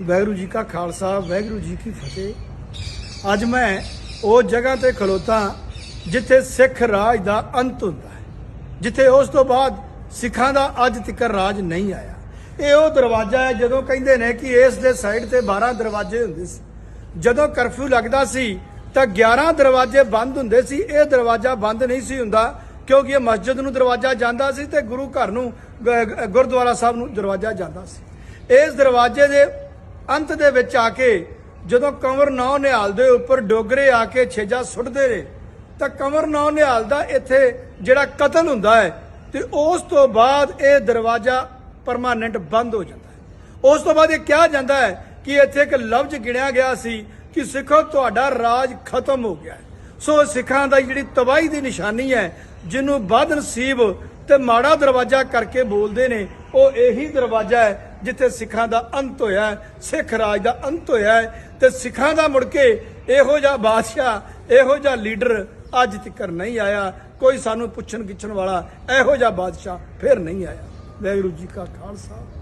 ਵਾਹਿਗੁਰੂ ਜੀ ਕਾ ਖਾਲਸਾ, ਵਾਹਿਗੁਰੂ ਜੀ ਕੀ ਫਤਿਹ। ਅੱਜ ਮੈਂ ਉਹ ਜਗ੍ਹਾ ਤੇ ਖਲੋਤਾ ਜਿੱਥੇ ਸਿੱਖ ਰਾਜ ਦਾ ਅੰਤ ਹੁੰਦਾ ਹੈ, ਜਿੱਥੇ ਉਸ ਤੋਂ ਬਾਅਦ ਸਿੱਖਾਂ ਦਾ ਅੱਜ ਤੱਕ ਰਾਜ ਨਹੀਂ ਆਇਆ। ਇਹ ਉਹ ਦਰਵਾਜ਼ਾ ਹੈ ਜਦੋਂ ਕਹਿੰਦੇ ਨੇ ਕਿ ਇਸ ਦੇ ਸਾਈਡ ਤੇ 12 ਦਰਵਾਜ਼ੇ ਹੁੰਦੇ ਸੀ। ਜਦੋਂ ਕਰਫਿਊ ਲੱਗਦਾ ਸੀ ਤਾਂ 11 ਦਰਵਾਜ਼ੇ ਬੰਦ ਹੁੰਦੇ ਸੀ। ਇਹ ਦਰਵਾਜ਼ਾ ਬੰਦ ਨਹੀਂ ਸੀ ਹੁੰਦਾ ਕਿਉਂਕਿ ਇਹ ਮਸਜਿਦ ਨੂੰ ਦਰਵਾਜ਼ਾ ਜਾਂਦਾ ਸੀ ਤੇ ਗੁਰੂ ਘਰ ਨੂੰ ਗੁਰਦੁਆਰਾ ਸਾਹਿਬ ਨੂੰ ਦਰਵਾਜ਼ਾ ਜਾਂਦਾ ਸੀ। ਇਸ ਦਰਵਾਜ਼ੇ ਦੇ ਅੰਤ ਦੇ ਵਿੱਚ ਆ ਕੇ ਜਦੋਂ ਕੰਵਰ ਨੌ ਨਿਹਾਲ ਦੇ ਉੱਪਰ ਡੋਗਰੇ ਆ ਕੇ ਛੇਜਾ ਸੁੱਟਦੇ ਨੇ, ਤਾਂ ਕੰਵਰ ਨੌ ਨਿਹਾਲ ਦਾ ਇੱਥੇ ਜਿਹੜਾ ਕਤਲ ਹੁੰਦਾ ਹੈ ਤੇ ਉਸ ਤੋਂ ਬਾਅਦ ਇਹ ਦਰਵਾਜ਼ਾ ਪਰਮਾਨੈਂਟ ਬੰਦ ਹੋ ਜਾਂਦਾ ਹੈ। ਉਸ ਤੋਂ ਬਾਅਦ ਇਹ ਕਿਹਾ ਜਾਂਦਾ ਹੈ ਕਿ ਇੱਥੇ ਇੱਕ ਲਫ਼ਜ਼ ਗਿਣਿਆ ਗਿਆ ਸੀ ਕਿ ਸਿੱਖੋ, ਤੁਹਾਡਾ ਰਾਜ ਖਤਮ ਹੋ ਗਿਆ ਹੈ। ਸੋ ਸਿੱਖਾਂ ਦਾ ਜਿਹੜੀ ਤਬਾਹੀ ਦੀ ਨਿਸ਼ਾਨੀ ਹੈ, ਜਿਹਨੂੰ ਬਦ ਨਸੀਬ ਤੇ ਮਾੜਾ ਦਰਵਾਜ਼ਾ ਕਰਕੇ ਬੋਲਦੇ ਨੇ, ਉਹ ਇਹੀ ਦਰਵਾਜ਼ਾ ਹੈ ਜਿੱਥੇ ਸਿੱਖਾਂ ਦਾ ਅੰਤ ਹੋਇਆ ਸਿੱਖ ਰਾਜ ਦਾ ਅੰਤ ਹੋਇਆ ਹੈ, ਤੇ ਸਿੱਖਾਂ ਦਾ ਮੁੜ ਕੇ ਇਹੋ ਜਿਹਾ ਬਾਦਸ਼ਾਹ, ਇਹੋ ਜਿਹਾ ਲੀਡਰ ਅੱਜ ਤੱਕ ਨਹੀਂ ਆਇਆ। ਕੋਈ ਸਾਨੂੰ ਪੁੱਛਣ ਗਿੱਛਣ ਵਾਲਾ ਇਹੋ ਜਿਹਾ ਬਾਦਸ਼ਾਹ ਫਿਰ ਨਹੀਂ ਆਇਆ। ਵਾਹਿਗੁਰੂ ਜੀ ਕਾ ਖਾਲਸਾ।